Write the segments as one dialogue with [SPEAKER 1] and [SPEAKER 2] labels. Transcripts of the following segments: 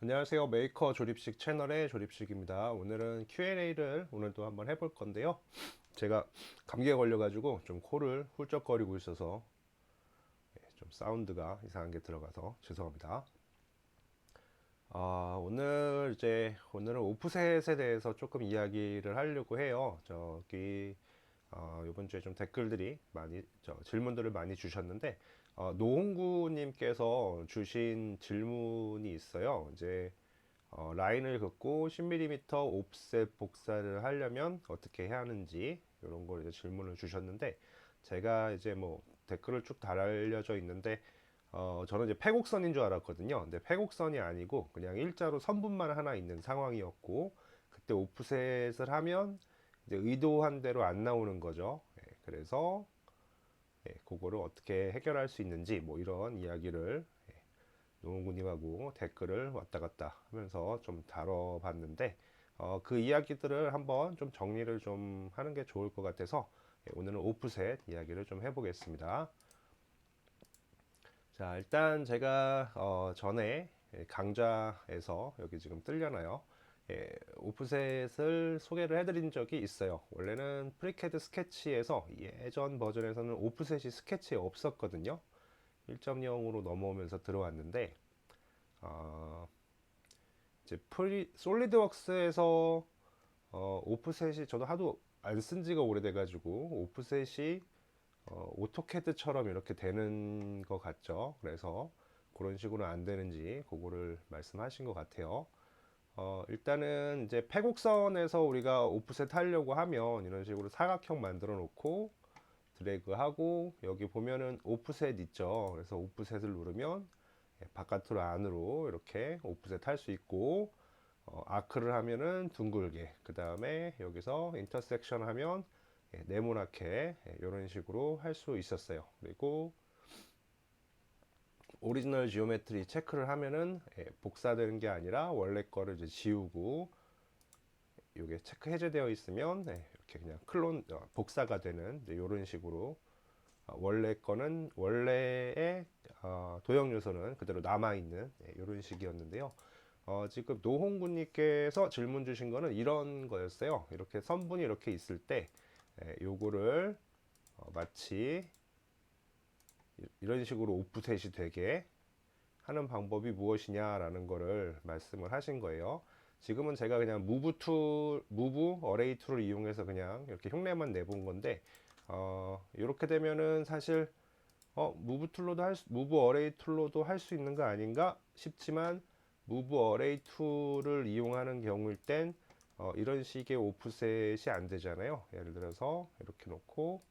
[SPEAKER 1] 안녕하세요. 메이커 조립식 채널의 조립식입니다. 오늘은 Q&A를 오늘도 한번 해볼 건데요. 제가 감기에 걸려 가지고 좀 코를 훌쩍거리고 있어서 예, 좀 사운드가 이상한 게 들어가서 죄송합니다. 아, 오늘 이제 오늘은 오프셋에 대해서 조금 이야기를 하려고 해요. 저기 어, 이번 주에 좀 댓글들이 많이 저 질문들을 많이 주셨는데 어, 노홍구님께서 주신 질문이 있어요. 이제 어, 라인을 긋고 10mm 옵셋 복사를 하려면 어떻게 해야 하는지 이런 걸 이제 질문을 주셨는데 제가 이제 뭐 댓글을 쭉 달려져 있는데 어, 저는 이제 패곡선인 줄 알았거든요. 근데 패곡선이 아니고 그냥 일자로 선분만 하나 있는 상황이었고 그때 오프셋을 하면 이제 의도한 대로 안 나오는 거죠. 예, 그래서 예, 그거를 어떻게 해결할 수 있는지 뭐 이런 이야기를 예, 노홍구님하고 댓글을 왔다 갔다 하면서 좀 다뤄봤는데 어, 그 이야기들을 한번 좀 정리를 좀 하는 게 좋을 것 같아서 예, 오늘은 오프셋 이야기를 좀 해보겠습니다. 자, 일단 제가 어, 전에 강좌에서 여기 지금 뜰려나요? 예, 오프셋을 소개를 해드린 적이 있어요. 원래는 프리캐드 스케치에서 예전 버전에서는 오프셋이 스케치에 없었거든요. 1.0으로 넘어오면서 들어왔는데 어, 이제 프리 솔리드웍스에서 어, 오프셋이 저도 하도 안 쓴 지가 오래돼가지고 오프셋이 어, 오토캐드처럼 이렇게 되는 것 같죠. 그래서 그런 식으로 안 되는지 그거를 말씀하신 것 같아요. 어, 일단은 이제 패곡선에서 우리가 오프셋 하려고 하면 이런 식으로 사각형 만들어 놓고 드래그 하고 여기 보면은 오프셋 있죠. 그래서 오프셋을 누르면 예, 바깥으로 안으로 이렇게 오프셋 할 수 있고 어, 아크를 하면은 둥글게 그 다음에 여기서 인터섹션 하면 예, 네모나게 이런 식으로 할 수 있었어요. 그리고 오리지널 지오메트리 체크를 하면은 예, 복사되는 게 아니라 원래 거를 이제 지우고 이게 체크 해제되어 있으면 예, 이렇게 그냥 클론 어, 복사가 되는 이런 식으로 어, 원래 거는 원래의 어, 도형 요소는 그대로 남아 있는 이런 식이었는데요. 어, 지금 노홍구님께서 질문 주신 거는 이런 거였어요. 이렇게 선분이 이렇게 있을 때 예, 요거를 어, 마치 이- 이런 식으로 오프셋이 되게 하는 방법이 무엇이냐라는 거를 말씀을 하신 거예요. 지금은 제가 그냥 무브 툴, 무브 어레이 툴을 이용해서 그냥 이렇게 흉내만 내본 건데, 어, 이렇게 되면은 사실, 어, 무브 툴로도 할 수, 무브 어레이 툴로도 할 수 있는 거 아닌가 싶지만, 무브 어레이 툴을 이용하는 경우일 땐, 어, 이런 식의 오프셋이 안 되잖아요. 예를 들어서, 이렇게 놓고,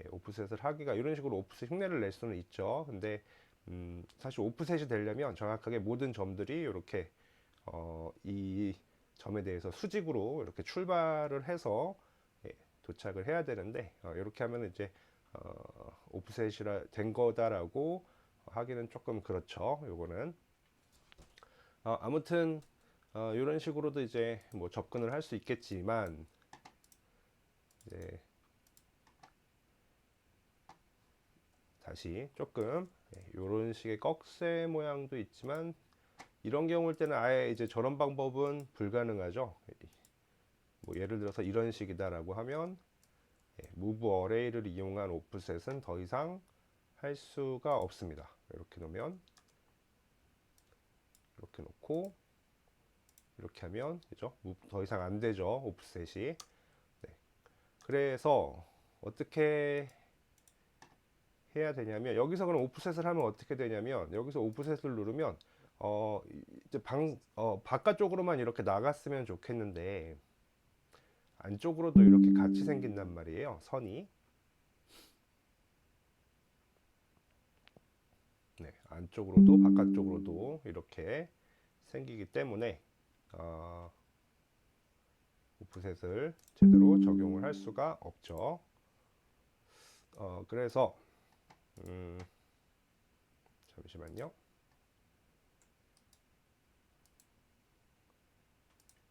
[SPEAKER 1] 예, 오프셋을 하기가 이런 식으로 오프셋 흉내를 낼 수는 있죠. 근데 음, 사실 오프셋이 되려면 정확하게 모든 점들이 이렇게 어, 이 점에 대해서 수직으로 이렇게 출발을 해서 예, 도착을 해야 되는데 어, 이렇게 하면 이제 어, 오프셋이라 된 거다라고 하기는 조금 그렇죠. 요거는 어, 아무튼 어, 이런 식으로도 이제 뭐 접근을 할 수 있겠지만 이제 다시 조금 이런 식의 꺽쇠 모양도 있지만 이런 경우일 때는 아예 이제 저런 방법은 불가능하죠. 뭐 예를 들어서 이런 식이다라고 하면 무브 어레이를 이용한 오프셋은 더 이상 할 수가 없습니다. 이렇게 놓으면 이렇게 놓고 이렇게 하면 그죠? 더 이상 안 되죠. 오프셋이. 네. 그래서 어떻게 해야 되냐면 여기서 그럼 오프셋을 하면 어떻게 되냐면 여기서 오프셋을 누르면 어 이제 방 어, 바깥쪽으로만 이렇게 나갔으면 좋겠는데 안쪽으로도 이렇게 같이 생긴단 말이에요 선이. 네 안쪽으로도 바깥쪽으로도 이렇게 생기기 때문에 어, 오프셋을 제대로 적용을 할 수가 없죠. 어, 그래서 음, 잠시만요.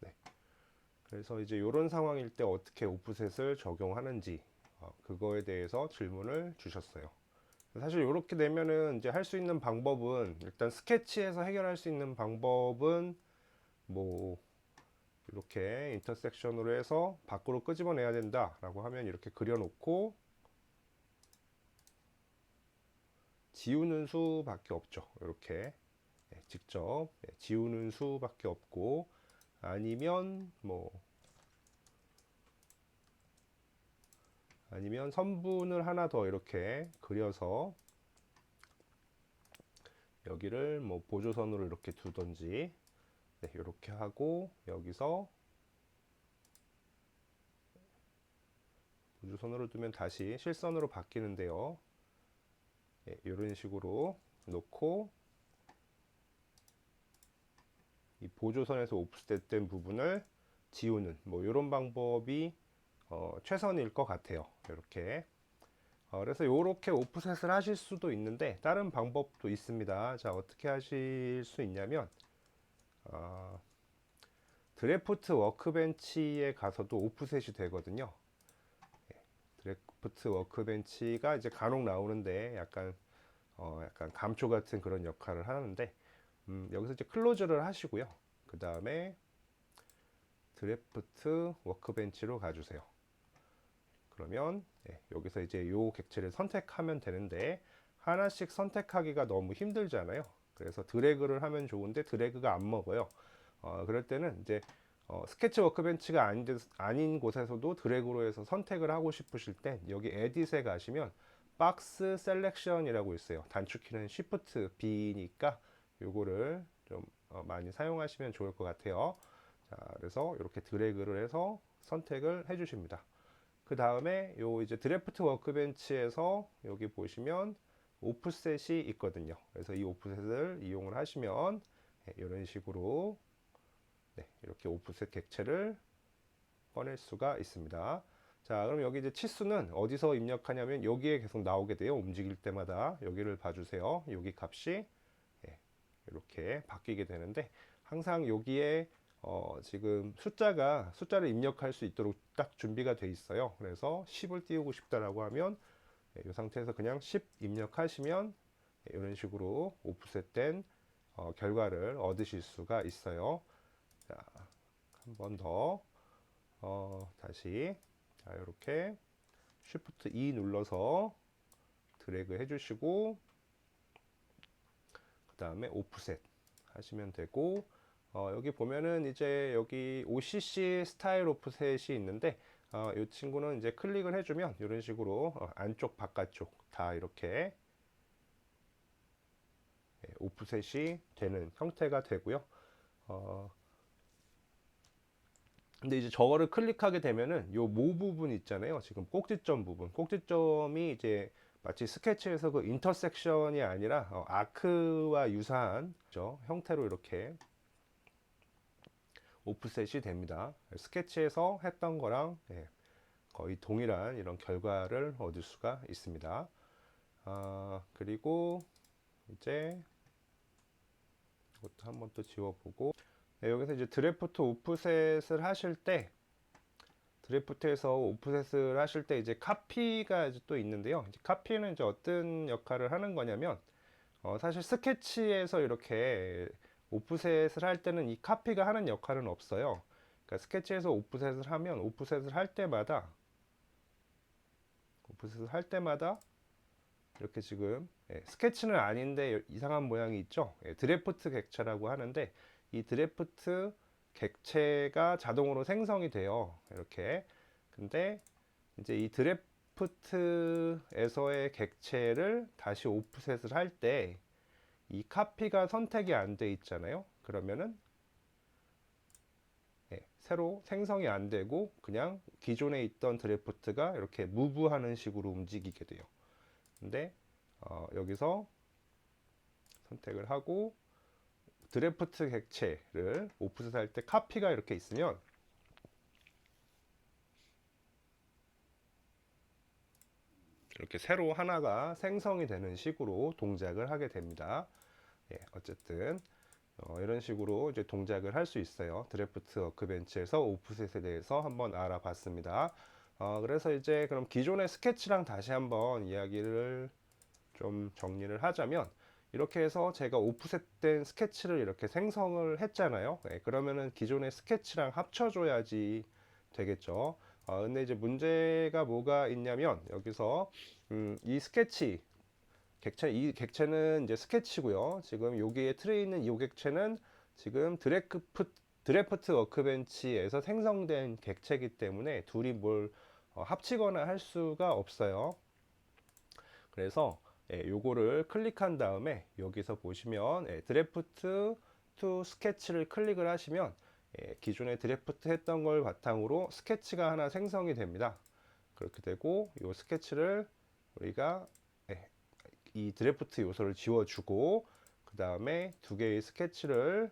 [SPEAKER 1] 네. 그래서 이제 이런 상황일 때 어떻게 오프셋을 적용하는지 어, 그거에 대해서 질문을 주셨어요. 사실 이렇게 되면은 이제 할 수 있는 방법은 일단 스케치에서 해결할 수 있는 방법은 뭐 이렇게 인터섹션으로 해서 밖으로 끄집어내야 된다라고 하면 이렇게 그려놓고 지우는 수밖에 없죠. 이렇게 예, 직접 예, 지우는 수밖에 없고 아니면 뭐 아니면 선분을 하나 더 이렇게 그려서 여기를 뭐 보조선으로 이렇게 두던지 네, 이렇게 하고 여기서 보조선으로 두면 다시 실선으로 바뀌는데요. 예, 이런 식으로 놓고 이 보조선에서 오프셋된 부분을 지우는 뭐 이런 방법이 어, 최선일 것 같아요. 이렇게. 어, 그래서 이렇게 오프셋을 하실 수도 있는데 다른 방법도 있습니다. 자 어떻게 하실 수 있냐면 어, 드래프트 워크벤치에 가서도 오프셋이 되거든요. 예, 드래프트 워크벤치가 이제 간혹 나오는데 약간 어, 약간 감초 같은 그런 역할을 하는데 음, 여기서 이제 클로즈를 하시고요. 그 다음에 드래프트 워크벤치로 가주세요. 그러면 예, 여기서 이제 요 객체를 선택하면 되는데 하나씩 선택하기가 너무 힘들잖아요. 그래서 드래그를 하면 좋은데 드래그가 안 먹어요. 어, 그럴 때는 이제 어, 스케치 워크벤치가 아닌, 데- 아닌 곳에서도 드래그로 해서 선택을 하고 싶으실 땐 여기 에딧에 가시면 박스 셀렉션이라고 있어요. 단축키는 Shift B니까 요거를 좀 어, 많이 사용하시면 좋을 것 같아요. 자, 그래서 이렇게 드래그를 해서 선택을 해 주십니다. 그 다음에 요 이제 드래프트 워크벤치에서 여기 보시면 오프셋이 있거든요. 그래서 이 오프셋을 이용을 하시면 네, 이런 식으로 네, 이렇게 오프셋 객체를 꺼낼 수가 있습니다. 자, 그럼 여기 이제 치수는 어디서 입력하냐면 여기에 계속 나오게 돼요. 움직일 때마다 여기를 봐주세요. 여기 값이 예, 이렇게 바뀌게 되는데 항상 여기에 어, 지금 숫자가 숫자를 입력할 수 있도록 딱 준비가 돼 있어요. 그래서 10을 띄우고 싶다라고 하면 예, 이 상태에서 그냥 10 입력하시면 예, 이런 식으로 오프셋된 어, 결과를 얻으실 수가 있어요. 자, 한 번 더 어, 다시 자, 이렇게 Shift E 눌러서 드래그 해주시고 그 다음에 오프셋 하시면 되고 어, 여기 보면은 이제 여기 OCC 스타일 오프셋이 있는데 어, 이 친구는 이제 클릭을 해주면 이런 식으로 어, 안쪽 바깥쪽 다 이렇게 예, 오프셋이 되는 형태가 되고요. 어, 근데 이제 저거를 클릭하게 되면은 요 모 부분 있잖아요. 지금 꼭지점 부분. 꼭지점이 이제 마치 스케치에서 그 인터섹션이 아니라 어, 아크와 유사한 그죠? 형태로 이렇게 오프셋이 됩니다. 스케치에서 했던 거랑 예, 거의 동일한 이런 결과를 얻을 수가 있습니다. 아, 그리고 이제 이것도 한번 또 지워보고 네, 여기서 이제 드래프트 오프셋을 하실 때 드래프트에서 오프셋을 하실 때 이제 카피가 이제 또 있는데요. 이제 카피는 이제 어떤 역할을 하는 거냐면 어, 사실 스케치에서 이렇게 오프셋을 할 때는 이 카피가 하는 역할은 없어요. 그러니까 스케치에서 오프셋을 하면 오프셋을 할 때마다 오프셋을 할 때마다 이렇게 지금 예, 스케치는 아닌데 이상한 모양이 있죠. 예, 드래프트 객체라고 하는데 이 드래프트 객체가 자동으로 생성이 돼요. 이렇게. 근데 이제 이 드래프트에서의 객체를 다시 오프셋을 할 때 이 카피가 선택이 안 돼 있잖아요. 그러면은 예, 새로 생성이 안 되고 그냥 기존에 있던 드래프트가 이렇게 무브하는 식으로 움직이게 돼요. 근데 어, 여기서 선택을 하고 드래프트 객체를 오프셋 할 때 카피가 이렇게 있으면 이렇게 새로 하나가 생성이 되는 식으로 동작을 하게 됩니다. 예, 어쨌든 어, 이런 식으로 이제 동작을 할 수 있어요. 드래프트 워크벤치에서 오프셋에 대해서 한번 알아봤습니다. 어, 그래서 이제 그럼 기존의 스케치랑 다시 한번 이야기를 좀 정리를 하자면 이렇게 해서 제가 오프셋된 스케치를 이렇게 생성을 했잖아요. 네, 그러면은 기존의 스케치랑 합쳐줘야지 되겠죠. 어, 근데 이제 문제가 뭐가 있냐면 여기서 음, 이 스케치 객체 이 객체는 이제 스케치고요. 지금 여기에 틀에 있는 이 객체는 지금 드래프트 드래프트 워크벤치에서 생성된 객체이기 때문에 둘이 뭘 어, 합치거나 할 수가 없어요. 그래서 예, 요거를 클릭한 다음에 여기서 보시면 예, 드래프트 투 스케치를 클릭을 하시면 예, 기존에 드래프트 했던 걸 바탕으로 스케치가 하나 생성이 됩니다. 그렇게 되고 이 스케치를 우리가 예, 이 드래프트 요소를 지워주고 그 다음에 두 개의 스케치를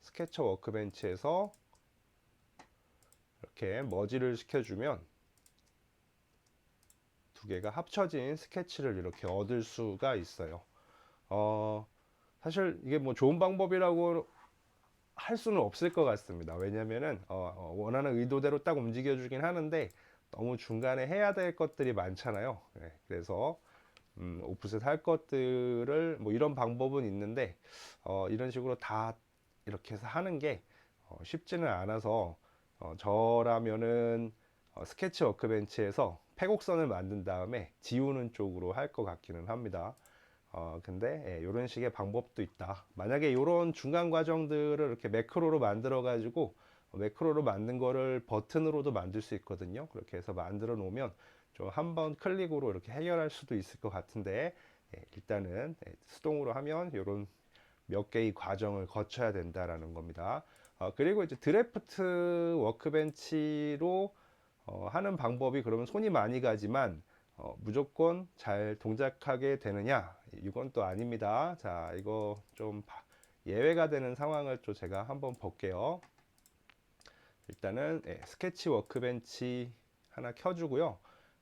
[SPEAKER 1] 스케쳐 워크벤치에서 이렇게 머지를 시켜주면 두 개가 합쳐진 스케치를 이렇게 얻을 수가 있어요. 어, 사실 이게 뭐 좋은 방법이라고 할 수는 없을 것 같습니다. 왜냐면은 어, 어, 원하는 의도대로 딱 움직여주긴 하는데 너무 중간에 해야 될 것들이 많잖아요. 네, 그래서 음, 오프셋 할 것들을 뭐 이런 방법은 있는데 어, 이런 식으로 다 이렇게 해서 하는 게 어, 쉽지는 않아서 어, 저라면은 어, 스케치 워크벤치에서 폐곡선을 만든 다음에 지우는 쪽으로 할 것 같기는 합니다. 어, 근데 예, 이런 식의 방법도 있다. 만약에 이런 중간 과정들을 이렇게 매크로로 만들어 가지고 매크로로 만든 거를 버튼으로도 만들 수 있거든요. 그렇게 해서 만들어 놓으면 좀 한번 클릭으로 이렇게 해결할 수도 있을 것 같은데 예, 일단은 예, 수동으로 하면 이런 몇 개의 과정을 거쳐야 된다라는 겁니다. 어, 그리고 이제 드래프트 워크벤치로 어, 하는 방법이 그러면 손이 많이 가지만 어, 무조건 잘 동작하게 되느냐? 이건 또 아닙니다. 자, 이거 좀 바- 예외가 되는 상황을 또 제가 한번 볼게요. 일단은 예, 스케치 워크벤치 하나 켜주고요.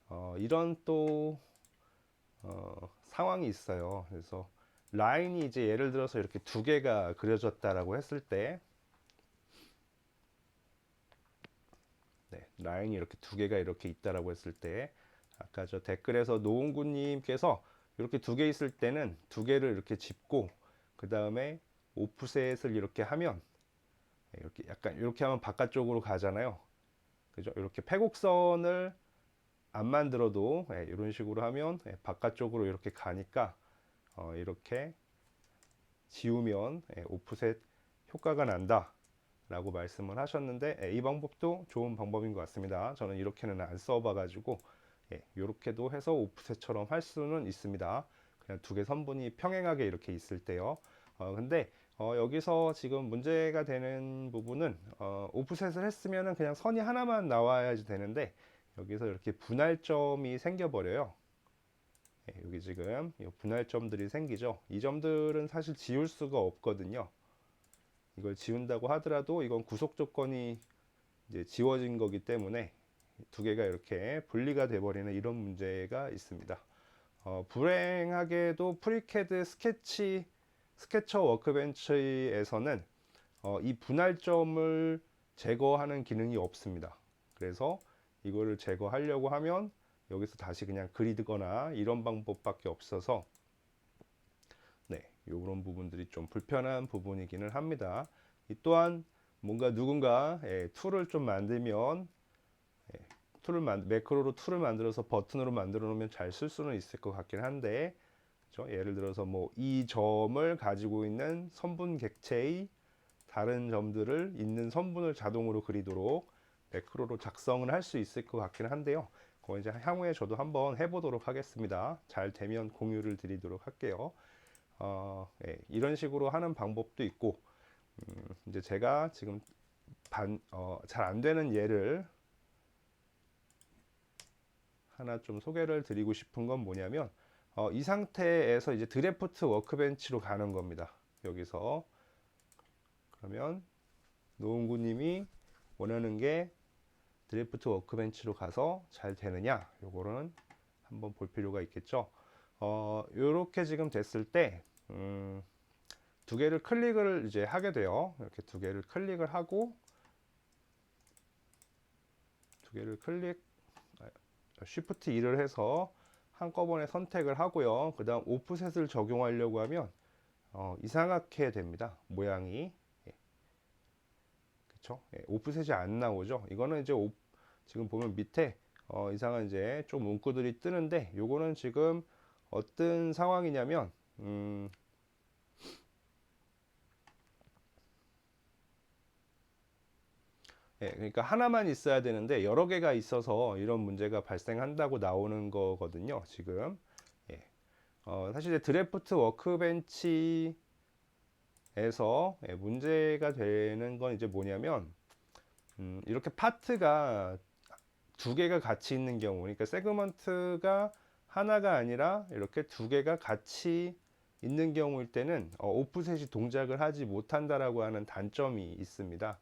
[SPEAKER 1] 어, 이런 또 어, 상황이 있어요. 그래서 라인이 이제 예를 들어서 이렇게 두 개가 그려졌다라고 했을 때 네, 라인이 이렇게 두 개가 이렇게 있다라고 했을 때 아까 저 댓글에서 노은구님께서 이렇게 두 개 있을 때는 두 개를 이렇게 짚고 그 다음에 오프셋을 이렇게 하면 네, 이렇게 약간 이렇게 하면 바깥쪽으로 가잖아요. 그죠? 이렇게 패곡선을 안 만들어도 예, 이런 식으로 하면 예, 바깥쪽으로 이렇게 가니까 어, 이렇게 지우면 예, 오프셋 효과가 난다 라고 말씀을 하셨는데 예, 이 방법도 좋은 방법인 것 같습니다 저는 이렇게는 안 써봐 가지고 예, 이렇게도 해서 오프셋처럼 할 수는 있습니다 그냥 두 개 선분이 평행하게 이렇게 있을 때요 어, 근데 어, 여기서 지금 문제가 되는 부분은 어, 오프셋을 했으면 그냥 선이 하나만 나와야지 되는데 여기서 이렇게 분할점이 생겨버려요 예, 여기 지금 이 분할점들이 생기죠. 이 점들은 사실 지울 수가 없거든요. 이걸 지운다고 하더라도 이건 구속 조건이 이제 지워진 거기 때문에 두 개가 이렇게 분리가 돼버리는 이런 문제가 있습니다. 어, 불행하게도 프리캐드 스케치 스케쳐 워크벤치에서는 어, 이 분할점을 제거하는 기능이 없습니다. 그래서 이거를 제거하려고 하면 여기서 다시 그냥 그리드거나 이런 방법밖에 없어서 네, 이런 부분들이 좀 불편한 부분이기는 합니다. 이 또한 뭔가 누군가 예, 툴을 좀 만들면 예, 툴을 만 매크로로 툴을 만들어서 버튼으로 만들어 놓으면 잘 쓸 수는 있을 것 같긴 한데 그죠? 예를 들어서 뭐 이 점을 가지고 있는 선분 객체의 다른 점들을 있는 선분을 자동으로 그리도록 매크로로 작성을 할 수 있을 것 같긴 한데요. 그거 이제 향후에 저도 한번 해보도록 하겠습니다. 잘 되면 공유를 드리도록 할게요. 어, 예, 이런 식으로 하는 방법도 있고, 음, 이제 제가 지금 반, 어, 잘 안 되는 예를 하나 좀 소개를 드리고 싶은 건 뭐냐면, 어, 이 상태에서 이제 드래프트 워크벤치로 가는 겁니다. 여기서. 그러면 노은구님이 원하는 게 드래프트 워크벤치로 가서 잘 되느냐 요거는 한번 볼 필요가 있겠죠 어 요렇게 지금 됐을 때 음, 두 개를 클릭을 이제 하게 돼요 이렇게 두 개를 클릭을 하고 두 개를 클릭 쉬프트 2를 해서 한꺼번에 선택을 하고요. 그 다음 오프셋을 적용하려고 하면 어, 이상하게 됩니다. 모양이. 예. 그쵸? 예, 오프셋이 안 나오죠. 이거는 이제 오- 지금 보면 밑에 어, 이상한 이제 좀 문구들이 뜨는데 요거는 지금 어떤 상황이냐면 음, 예, 그러니까 하나만 있어야 되는데 여러 개가 있어서 이런 문제가 발생한다고 나오는 거거든요. 지금 예. 어, 사실 드래프트 워크벤치에서 예, 문제가 되는 건 이제 뭐냐면 음, 이렇게 파트가 두 개가 같이 있는 경우, 그러니까 세그먼트가 하나가 아니라 이렇게 두 개가 같이 있는 경우일 때는 어, 오프셋이 동작을 하지 못한다라고 하는 단점이 있습니다.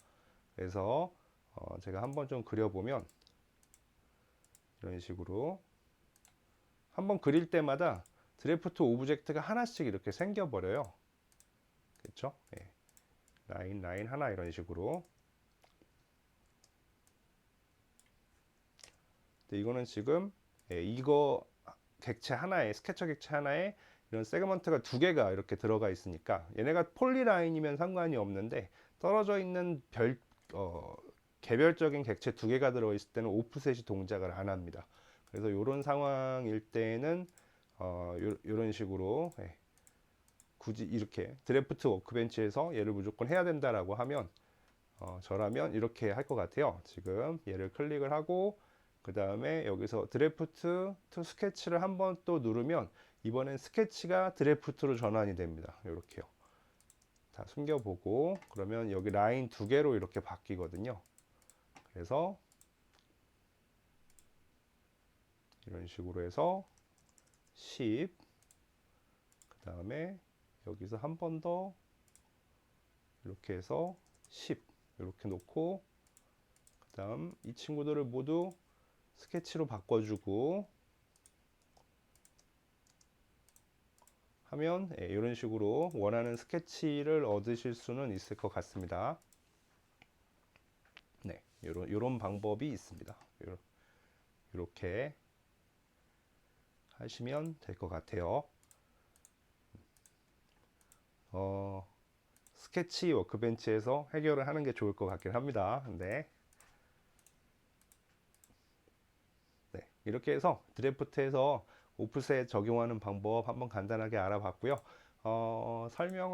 [SPEAKER 1] 그래서 어, 제가 한번 좀 그려보면 이런 식으로 한번 그릴 때마다 드래프트 오브젝트가 하나씩 이렇게 생겨버려요. 그렇죠? 예. 라인 라인 하나 이런 식으로. 이거는 지금 예, 이거 객체 하나에 스케쳐 객체 하나에 이런 세그먼트가 두 개가 이렇게 들어가 있으니까 얘네가 폴리라인이면 상관이 없는데 떨어져 있는 별 어, 개별적인 객체 두 개가 들어 있을 때는 오프셋이 동작을 안 합니다. 그래서 이런 상황일 때는 어, 요, 런 식으로 예, 굳이 이렇게 드래프트 워크벤치에서 얘를 무조건 해야 된다라고 하면 어, 저라면 이렇게 할 것 같아요. 지금 얘를 클릭을 하고 그 다음에 여기서 드래프트 투 스케치를 한번 또 누르면 이번엔 스케치가 드래프트로 전환이 됩니다. 이렇게요. 다 숨겨보고 그러면 여기 라인 두 개로 이렇게 바뀌거든요. 그래서 이런 식으로 해서 10, 그 다음에 여기서 한 번 더 이렇게 해서 10 이렇게 놓고 그 다음 이 친구들을 모두 스케치로 바꿔주고 하면 예, 이런 식으로 원하는 스케치를 얻으실 수는 있을 것 같습니다. 네, 요런, 요런 방법이 있습니다. 이렇게 하시면 될 것 같아요. 어, 스케치 워크벤치에서 해결을 하는 게 좋을 것 같긴 합니다. 네. 네, 이렇게 해서 드래프트에서 오프셋 적용하는 방법 한번 간단하게 알아봤고요. 어, 설명